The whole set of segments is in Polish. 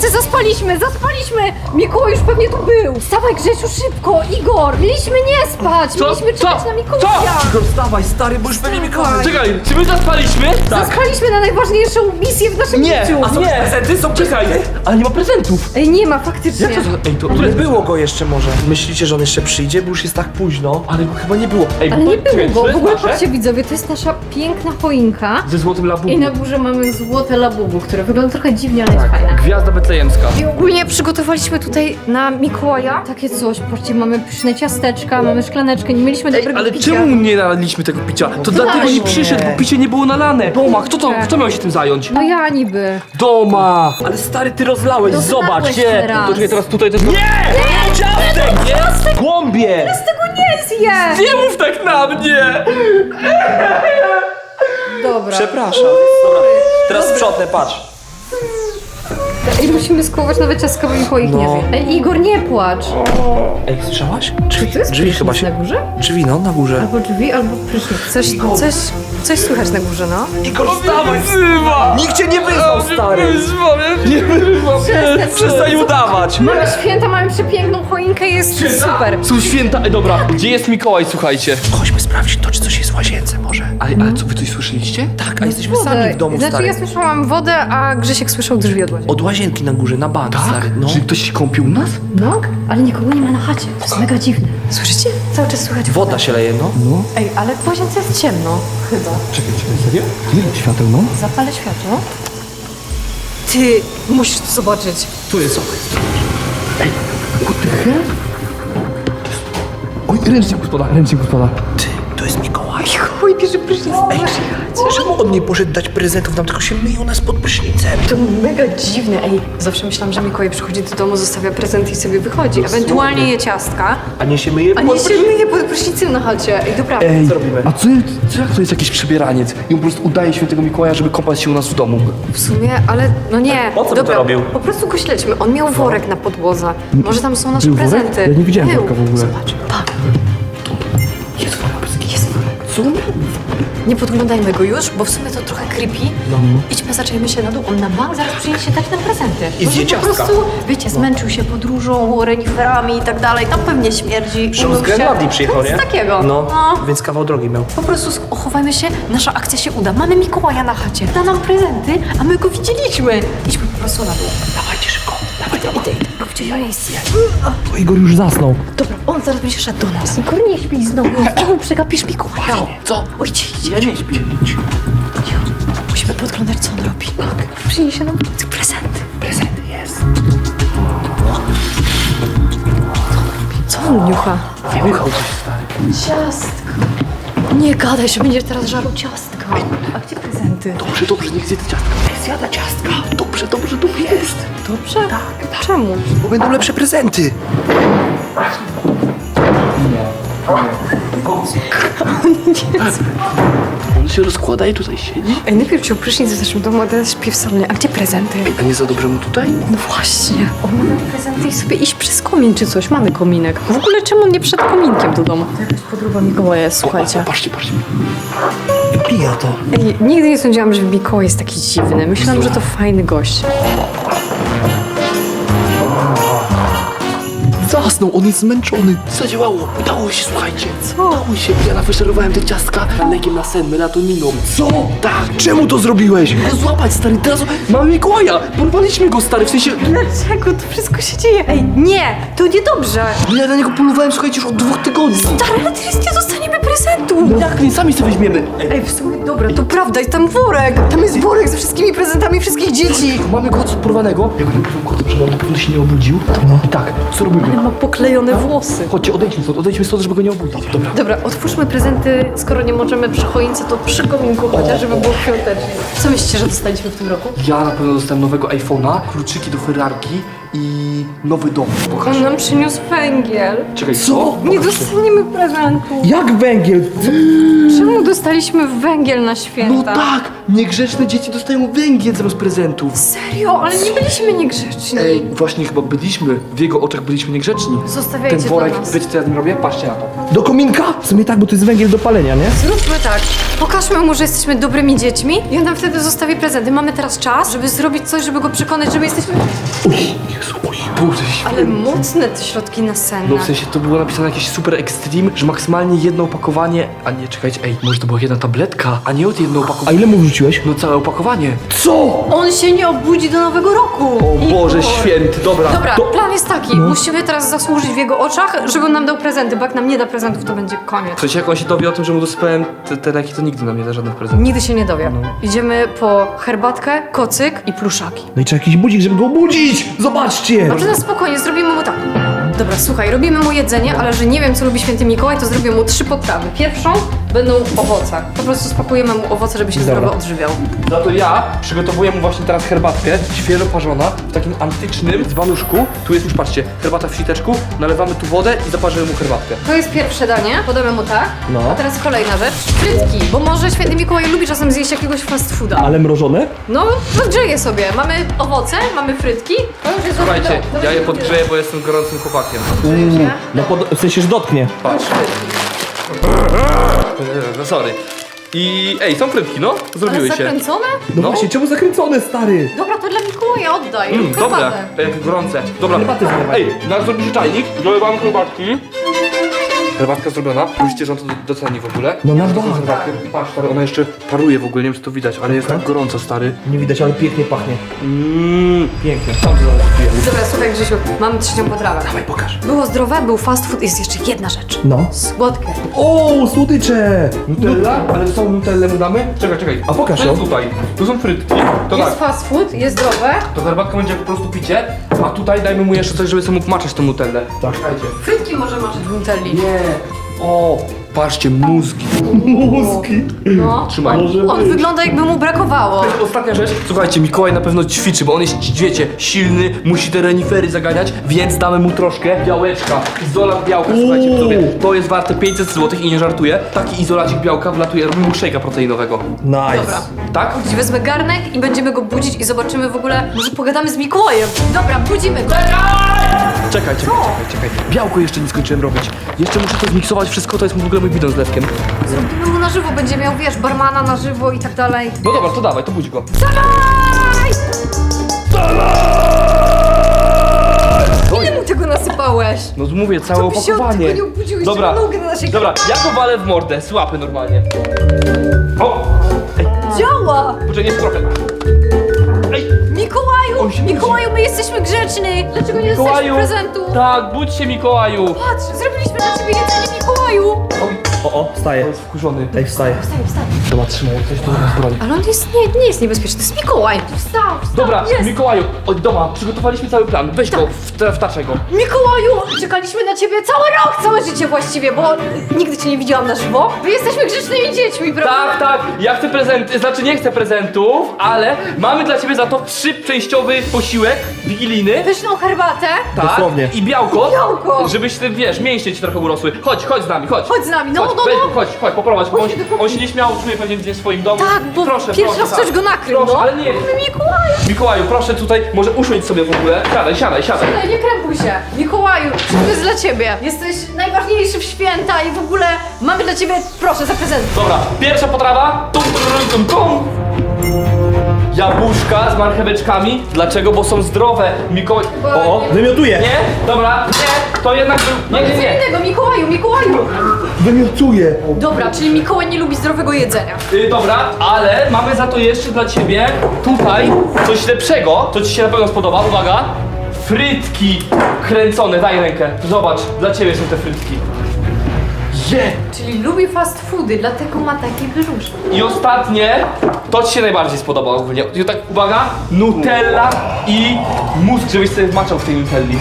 What's Zaspaliśmy, zaspaliśmy! Mikołaj już pewnie tu był! Wstawaj Grzesiu, szybko! Igor! Mieliśmy nie spać! Co? Mieliśmy Co? czekać na Mikołaja! Igor, wstawaj, stary, bo już pewnie Mikołaj. Czekaj, czy my zaspaliśmy? Zaspaliśmy na najważniejszą misję w naszym Nie, życiu! a co, Nie. prezenty są? Czekaj, ale nie ma prezentów. Ej, nie ma, faktycznie. Jak to za... Ej, to... Nie było go jeszcze może. Myślicie, że on jeszcze przyjdzie, bo już jest tak późno? Ale go chyba nie było. Ej, Ale nie czekaj, było to go. W ogóle nasze? patrzcie widzowie, to jest nasza piękna choinka. Ze złotym labubu. I na górze mamy złote labubu, które wygląda trochę dziwnie, ale jest fajne. Gwiazda betlejemska. I ogólnie przygotowaliśmy tutaj na Mikołaja takie coś. Patrzcie, mamy pyszne ciasteczka, mamy szklaneczkę, nie mieliśmy Ej, dobrego ale picia. czemu nie nalaliśmy tego picia? To dlatego nie przyszedł, bo picie nie było nalane. Doma, kto to, kto miał się tym zająć? No ja niby. Doma! Ale stary, ty rozlałeś, Rozlałeś zobacz, nie! teraz. To czekaj, teraz tutaj też... Nie! Ciastek, nie? Głąbie! Z tego nie zje! Nie mów tak na mnie! Dobra. Przepraszam. Dobra, teraz sprzątnę, patrz. Ej, musimy skołować nawet ciastka, bo ich nie No. zje. Ej, Igor, nie płacz. Ej, słyszałaś? Czy Drzwi, to jest drzwi chyba prysznic się... na górze? Drzwi, no, na górze. Albo drzwi, albo prysznic. Coś, coś, coś słychać na górze, no. Wstawaj! Wyzywa! Nikt cię nie wyzwał, stary! Wyzwa, nie wyzwa Przestań udawać! Mamy święta, mamy przepiękną choinkę, jest super. Są święta, Ej, dobra, gdzie jest Mikołaj, słuchajcie? Chodźmy sprawdzić to, czy coś jest w łazience może. Ale, ale co, wy coś słyszeliście? Tak, a jesteśmy sami w domu, Znaczy stary. ja słyszałam wodę, a Grzesiek słyszał drzwi od łazienki. Od łazienki na górze, na bank, stary. No. Czy ktoś się kąpił u nas? No, ale nikogo nie ma na chacie. To jest mega dziwne. Słyszycie? Cały czas słychać Woda się leje, no. No. Ej, ale w łazience jest ciemno. Chyba. Czekaj, czekaj, serio? Nie świateł, no. Zapalę światło. Ty, musisz to zobaczyć. Tu jest okno. Ej, what the hell? Oj, ręcznik spada, ręcznik spada. Ty, to jest Mikołaj. Chuj, bierze prysznic. Ej, czemu on nie poszedł dać prezentów nam, tylko się myją nas pod prysznicem? To mega dziwne. Ej, zawsze myślałam, że Mikołaj przychodzi do domu, zostawia prezent i sobie wychodzi. Ewentualnie je ciastka. A nie się myje A nie się myje pod prysznicem na chacie. Ej, dobra. Ej, Co robimy? a co, co jak to jest jakiś przebieraniec? I on po prostu udaje świętego Mikołaja, żeby kąpać się u nas w domu. W sumie, ale no nie. Po co by Dobra, to robił? Po prostu go śledźmy. On miał worek na podłodze. Może tam są nasze Był worek? prezenty. Ja nie widziałem Był. worka w ogóle. Zobacz. Pa. On Nie podglądajmy go już, bo w sumie to trochę creepy. Idźmy, zaczęjmy się na dół. On na bank zaraz przyniesie dać nam prezenty. I Może zje po ciastka. prostu, wiecie, zmęczył się podróżą, reniferami i tak dalej. Tam pewnie śmierdzi. Że on umył z się. Grenlandii przyjechał, Nic nie? takiego. No, więc kawał drogi miał. Po prostu sk- ochowajmy się, nasza akcja się uda. Mamy Mikołaja na chacie. Da nam prezenty, a my go widzieliśmy. Idźmy po prostu na dół. Dawajcie szybko. Dawaj, dawaj. Idę, idę. Gdzie miejsce? To Igor już zasnął. Dobra, on zaraz będzie szedł do nas. Igor, nie śpi znowu. Znowu przegapisz Mikołaja. Co? Oj, idź, idź. Ja nie śpię. Musimy podglądać, co on robi. Przyniesie nam prezenty. Prezenty jest. Co on niucha? Wychał coś stary. Ciastka. Nie gadaj, że będziesz teraz żarł ciastka. A gdzie prezenty? Dobrze, dobrze, niech zje te ciastka. Zjada ciastka. Dobrze, dobrze, dobrze. Jest. Dobrze? Tak. Czemu? Bo będą lepsze prezenty. On się rozkłada i tutaj siedzi. Ej, najpierw wziął prysznic w naszym domu, a teraz śpi w salonie. A gdzie prezenty? A nie za dobrze mu tutaj? No właśnie. On ma prezenty i sobie iść przez komin czy coś. Mamy kominek. W ogóle czemu on nie przed kominkiem do domu? To jakaś podróba Mikołaja słuchajcie. Patrzcie, patrzcie. Ej, nigdy nie sądziłam, że Mikołaj jest taki dziwny. Myślałam, że to fajny gość. Zasnął, on jest zmęczony. Zadziałało, udało się, słuchajcie. Co? Udało się, ja nafaszerowałem te ciastka lekiem na sen, melatoniną. Co? Tak, Czemu to zrobiłeś? go złapać, stary, teraz mamy Mikołaja. Porwaliśmy go, stary, w sensie... Dlaczego to wszystko się dzieje? Ej, nie! To niedobrze! Ja na niego polowałem, słuchajcie, już od dwóch tygodni. Stary, ale teraz nie dostaniemy prezentu! Jak nie, sami sobie weźmiemy. Ej, w sumie dobra, to prawda, jest tam worek! Tam jest worek ze wszystkimi prezentami wszystkich dzieci! mamy go porwanego. Jak on na pewno się nie obudził. I tak, co robimy? Poklejone włosy. Chodźcie, odejdźmy stąd, odejdźmy stąd, żeby go nie obudzić. Dobra. Dobra, otwórzmy prezenty, skoro nie możemy przy choince, to przy kominku chociaż, żeby było świątecznie. Co myślicie, że dostaliśmy w tym roku? Ja na pewno dostałem nowego iPhone'a, kluczyki do Ferrarki i nowy dom. On nam przyniósł węgiel. Czekaj, Co? Nie dostaniemy prezentu. Jak węgiel? Czemu dostaliśmy węgiel na No święta? tak, niegrzeczne dzieci dostają węgiel zamiast prezentów. Serio, ale nie byliśmy niegrzeczni. Ej, właśnie chyba byliśmy, w jego oczach byliśmy niegrzeczni. Zostawiajcie Ten worek, dla nas. wiecie co ja z nim robię? Patrzcie na to. Do kominka? W sumie tak, bo to jest węgiel do palenia, nie? Zróbmy tak. Pokażmy mu, że jesteśmy dobrymi dziećmi i on nam wtedy zostawi prezenty. Mamy teraz czas, żeby zrobić coś, żeby go przekonać, że my jesteśmy... Boże Ale święty. mocne te środki nasenne. No w sensie to było napisane jakieś super extreme, że maksymalnie jedno opakowanie, a nie, czekajcie, ej, może to była jedna tabletka, a nie od jedno A opakowanie. ile mu wrzuciłeś? No całe opakowanie. Co? On się nie obudzi do nowego roku. O Boże święty, dobra. Dobra, To- plan jest taki. Musimy teraz zasłużyć w jego oczach, żeby on nam dał prezenty, bo jak nam nie da prezentów, to będzie koniec. W sensie jak on się dowie o tym, że mu dosypałem te, te leki, to nigdy nam nie da żadnych prezentów. Nigdy się nie dowie. Idziemy po herbatkę, kocyk i pluszaki. No i trzeba jakiś budzik, żeby go obudzić! Zobaczcie! A ty na spokojnie, zrobimy mu tak. Dobra, słuchaj, robimy mu jedzenie, ale że nie wiem, co lubi święty Mikołaj, to zrobię mu trzy potrawy. Pierwszą będą owoce. Po prostu spakujemy mu owoce, żeby się Dobra. zdrowo odżywiał. Za to ja przygotowuję mu właśnie teraz herbatkę, świeżo parzona, w takim antycznym dzbanuszku. Tu jest już, patrzcie, herbata w siteczku, nalewamy tu wodę i zaparzymy mu herbatkę. To jest pierwsze danie, podamy mu tak. No. A teraz kolejna rzecz. Frytki, bo może święty Mikołaj lubi czasem zjeść jakiegoś fast fooda. Ale mrożone? No, podgrzeje sobie. Mamy owoce, mamy frytki. To już jest Słuchajcie, ja je podgrzeję, bo jestem gorącym chłopakiem. Się. No pod, w sensie, że dotknie. Patrz. No sorry. I ej, są frytki, no? Ale Zrobiły się. zakręcone? No, No. właśnie, czemu zakręcone, stary? Dobra, to dla Mikołaja oddaj. Mm, herbatę. jak gorące. Dobra, Herbaty ej, na zrobicie czajnik, dolewam herbatki. Herbatka zrobiona. Myślicie, że on to doceni w ogóle? No na To są bank. herbatki. Patrz, stary, ona jeszcze paruje w ogóle, nie wiem czy to widać, ale jest tak gorąco, stary. Nie widać, ale pięknie pachnie. Mmm, Pięknie. sam to zaraz. Dobra, słuchaj Grzesiu, mamy trzecią potrawę. Dawaj, pokaż. Było zdrowe, był fast food, jest jeszcze jedna rzecz. No. Słodkie. O, słodycze! Nutella? Ale są Nutellę mu damy? Czekaj, czekaj. A pokaż To jest ją. tutaj. Tu są frytki. To Jest tak. fast food, jest zdrowe. To herbatka będzie jak po prostu picie, a tutaj dajmy mu jeszcze coś, żeby sobie mógł maczać tą Nutellę. Tak. Czekajcie. Frytki może masz w Nutelli. Nie. O, patrzcie, mózgi. Mózgi. No. Trzymaj. Może On być. wygląda jakby mu brakowało. Ostatnia rzecz. Słuchajcie, Mikołaj na pewno ćwiczy, bo on jest, wiecie, silny, musi te renifery zaganiać, więc damy mu troszkę białeczka. Izolat białka, słuchajcie Uuu. sobie. To jest warte 500 zł i nie żartuję. Taki izolacik białka wlatuje, robimy mu szejka proteinowego. Nice. Dobra. Tak? Dziś wezmę garnek i będziemy go budzić i zobaczymy w ogóle, może pogadamy z Mikołajem. Dobra, budzimy go. Czekaj, czekaj, czekaj, czekaj. Białko jeszcze nie skończyłem robić. Jeszcze muszę to zmiksować wszystko, to jest w ogóle mój bidon z lewkiem. Zrobimy mu na żywo, będzie miał, wiesz, barmana na żywo i tak dalej. No dobra, to dawaj, to budź go. Ile mu tego nasypałeś? No mówię, całe To by się od opakowanie. tego nie obudził, jeszcze Dobra, nogę na naszej dobra, ja go walę w mordę, słapy normalnie. O! Działa! Poczekaj, jest trochę. Dlaczego nie dostaliśmy prezentu? Tak, budź się Mikołaju! Patrz, zrobiliśmy dla ciebie jedzenie Mikołaju! O, o, wstaje. Jest wkurzony. Ej, wstaje. Wstań, wstań. Dobra, trzymaj, coś to nas broni. Ale on jest, nie, nie jest niebezpieczny, to jest Mikołaj! Wstał, wstał, Dobra, jest! Mikołaju, od doma, przygotowaliśmy cały plan. Weź go, w- wtaczaj go. Mikołaju! Czekaliśmy na ciebie cały rok, całe życie właściwie, bo nigdy cię nie widziałam na żywo. My jesteśmy grzecznymi dziećmi, prawda? Tak, tak, ja chcę prezenty, znaczy nie chcę prezentów, ale mamy dla ciebie za to trzyczęściowy posiłek wigilijny. Pyszną herbatę. Tak, Dosłownie. i białko, Białko. żebyś ty, wiesz, mięśnie ci trochę urosły. Chodź, chodź z nami, chodź. Chodź z nami, no, chodź, no, weź no. chodź, chodź, poprowadź, bo on, on się nieśmiało czuje pewnie gdzieś w swoim domu. Tak, bo proszę, pierwszy proszę, raz tak. ktoś go nakrył, Proszę, no. ale nie. Mikołaju! Mikołaju, proszę tutaj, może usiądź sobie w ogóle. Siadaj, siadaj, siadaj. Nie krępuj się. Mikołaju, wszystko jest dla ciebie. Jesteś najważniejszy w święta i w ogóle mamy dla ciebie, proszę, za prezent. Dobra, pierwsza potrawa. Tum, tum, tum, tum. Jabłuszka z marcheweczkami. Dlaczego? Bo są zdrowe. Mikołaj... O, o. Wymiotuje. Nie, dobra, nie, to jednak był... Nie, nie, Co nie. innego, Mikołaju, Mikołaju. Wymiotuje. Dobra, czyli Mikołaj nie lubi zdrowego jedzenia. Y, dobra, ale mamy za to jeszcze dla ciebie tutaj coś lepszego, co ci się na pewno spodoba. Uwaga. Frytki kręcone, daj rękę. Zobacz, dla ciebie są te frytki. Je! Czyli lubi fast foody, dlatego ma takie brzuszki. I ostatnie, to ci się najbardziej spodoba ogólnie. I tak, uwaga, Nutella i mózg, żebyś sobie wmaczał w tej Nutelli.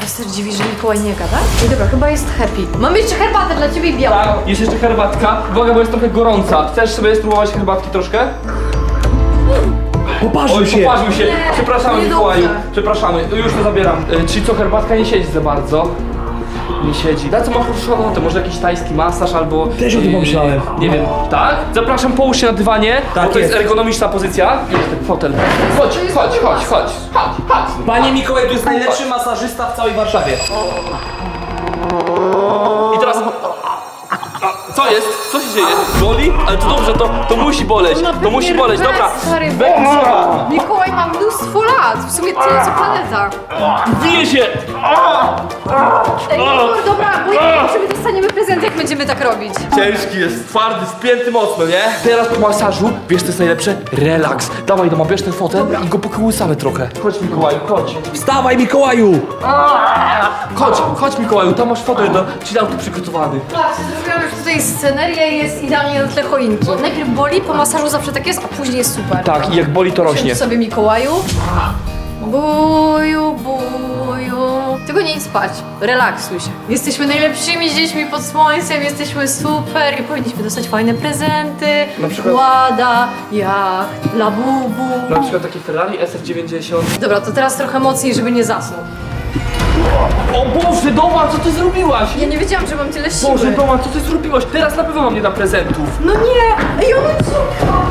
Wiesz co dziwi, że Mikołaj nie gada? No dobra, chyba jest happy. Mamy jeszcze herbatę dla ciebie i białko. Tak, jest jeszcze herbatka. Uwaga, bo jest trochę gorąca. Chcesz sobie spróbować herbatki troszkę? Poparzył Oj, się. poparzył się. Przepraszamy, niedobrze. Mikołaju. Przepraszamy, już to zabieram. Y, Czyli co, herbatka nie siedzi za bardzo? Nie siedzi. Na co masz ochotę? Może jakiś tajski masaż albo... Też o tym y, pomyślałem. Nie wiem, tak? Zapraszam, połóż się na dywanie, Tak bo to jest jest. ergonomiczna pozycja. Jest ten fotel. Chodź, chodź, chodź, chodź, chodź, chodź. Panie Mikołaj, to jest najlepszy masażysta w całej Warszawie. I teraz... Co jest? Co się dzieje? Boli? Ale to dobrze, to, to musi boleć. To musi boleć, dobra. Stary, Mikołaj ma mnóstwo lat, w sumie tyle co planeta. Bije się! Ej, Igor, dobra, bo ja wiem, czy my dostaniemy prezent, jak będziemy tak robić. Ciężki jest, twardy, spięty mocno, nie? Teraz po masażu, wiesz co jest najlepsze? Relaks. Dawaj, doma, bierz ten fotel i go pokołysamy trochę. Chodź Mikołaju, chodź. Wstawaj Mikołaju! Chodź, chodź Mikołaju, tam masz fotel do chilloutu przygotowany. Patrzcie, zrobiłam już tutaj scenerię i jest idealnie na tle choinki. Najpierw boli, po masażu zawsze tak jest, a później jest super. Tak, i jak boli to rośnie. Siedź sobie Mikołaju. Buju, buju. Tylko nie idź spać. Relaksuj się. Jesteśmy najlepszymi dziećmi pod słońcem, jesteśmy super i powinniśmy dostać fajne prezenty. Na przykład- Łada, jacht, labubu. Na przykład taki Ferrari SF90. Dobra, to teraz trochę mocniej, żeby nie zasnął. O Boże, Doma, co ty zrobiłaś? Ja nie wiedziałam, że mam tyle siły. Boże, Doma, co ty zrobiłaś? Teraz na pewno mam nie da prezentów. No nie! Ej, ona cuka!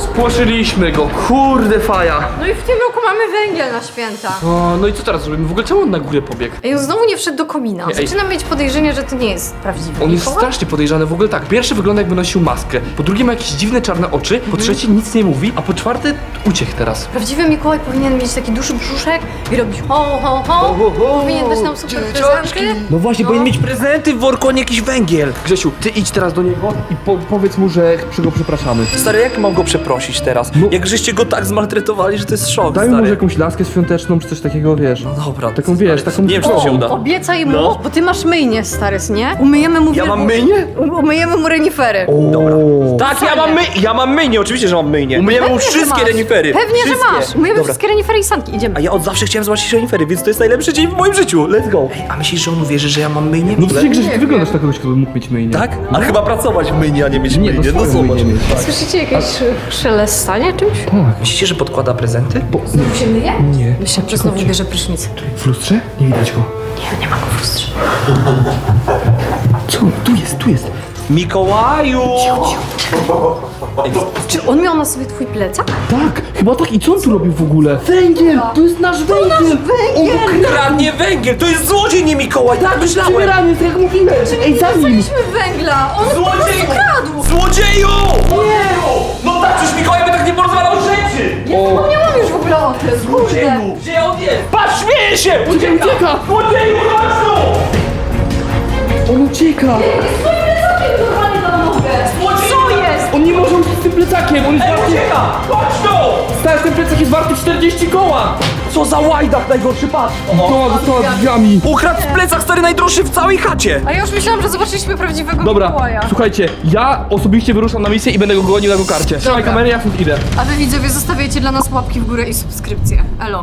Spłoszyliśmy go, kurde faja. No i w tym roku mamy węgiel na święta. O, no i co teraz zrobimy? W ogóle czemu on na górę pobiegł? Ej, on znowu nie wszedł do komina. Ej. Zaczynam mieć podejrzenie, że to nie jest prawdziwy On jest Mikołaj. strasznie podejrzany w ogóle tak. Pierwszy wygląda jakby nosił maskę, po drugie ma jakieś dziwne czarne oczy, po trzecie nic nie mówi, a po czwarte uciekł teraz. Prawdziwy Mikołaj powinien mieć taki duży brzuszek i robić ho, ho, ho. Powinien dać nam super prezenty. No właśnie, powinien mieć prezenty w worku, a nie jakiś węgiel. Grzesiu, ty idź teraz do niego i po powiedz mu, że go przepraszamy. Stary, jak mam go przeprosić teraz? No. Jak żeście go tak zmaltretowali, że to jest szok, Daj mu stary. może jakąś laskę świąteczną czy coś takiego, wiesz. No dobra. Taką, wiesz, stary, taką- Nie wiem, czy to się O, uda. Obiecaj mu, No. bo ty masz myjnię, starys, nie? Umyjemy mu Ja mam? Um- Umyjemy mu renifery. Dobra. Tak, ja mam, my, ja mam myjnię, oczywiście, że mam myjnię. Umyjemy mu Pewnie, że wszystkie masz. renifery. Pewnie, że masz. Umyjemy Dobra. wszystkie renifery i sanki. Idziemy. A ja od zawsze chciałem zobaczyć renifery, więc to jest najlepszy dzień w moim życiu. Let's go. Ej, a myślisz, że on uwierzy, że ja mam myjnię? No to ty, wyglądasz na kogoś, kto by mógł mieć myjnię. Tak? A chyba pracować w myjni, a nie mieć Nie, no No swoją zobacz. myjnię mieć. Słyszycie jakieś szelestanie czymś? Myślicie, że podkłada prezenty? Bo, Znowu się myje? nie. Myślę, że znowu bierze prysznic. W lustrze? Nie widać go. Nie, nie ma go w lustrze. Co? Tu jest, tu jest. Mikołaju! Czy on miał na sobie twój plecak? Tak, chyba tak. I co on tu robił w ogóle? Węgiel! To jest nasz węgiel! węgiel! Kradnie węgiel! To jest złodziej, nie Mikołaj! Tak myślałem! Przybierany, tak jak mówiłem! Ej, za nim! Dostaliśmy węgla! On Złodziej! Złodzieju! Nie! Tak, przecież Mikołaj by tak nie porozmawiał rzeczy! Ja zapomniałam już w ogóle o tym, kurde! Gdzie on jest? Patrz, śmieje się! Ucieka! ucieka! Złodzieju, chodź tu! On ucieka! Swoim plecakiem normalnie na nogę! Co jest? On nie może uciec z tym plecakiem! On jest Ej, warty... ucieka! Chodź tu! Stary, ten plecak jest warty 40 koła! Co za łajdak najgorszy, patrz! Koła została drzwiami. Ukradł plecak stary najdroższy w całej chacie! A ja już myślałam, że zobaczyliśmy prawdziwego Dobra, Mikołaja. słuchajcie, ja osobiście wyruszam na misję i będę go gonił na go karcie. Trzymaj Dobra. kamerę, ja stąd idę. A wy widzowie zostawiajcie dla nas łapki w górę i subskrypcję. Elo.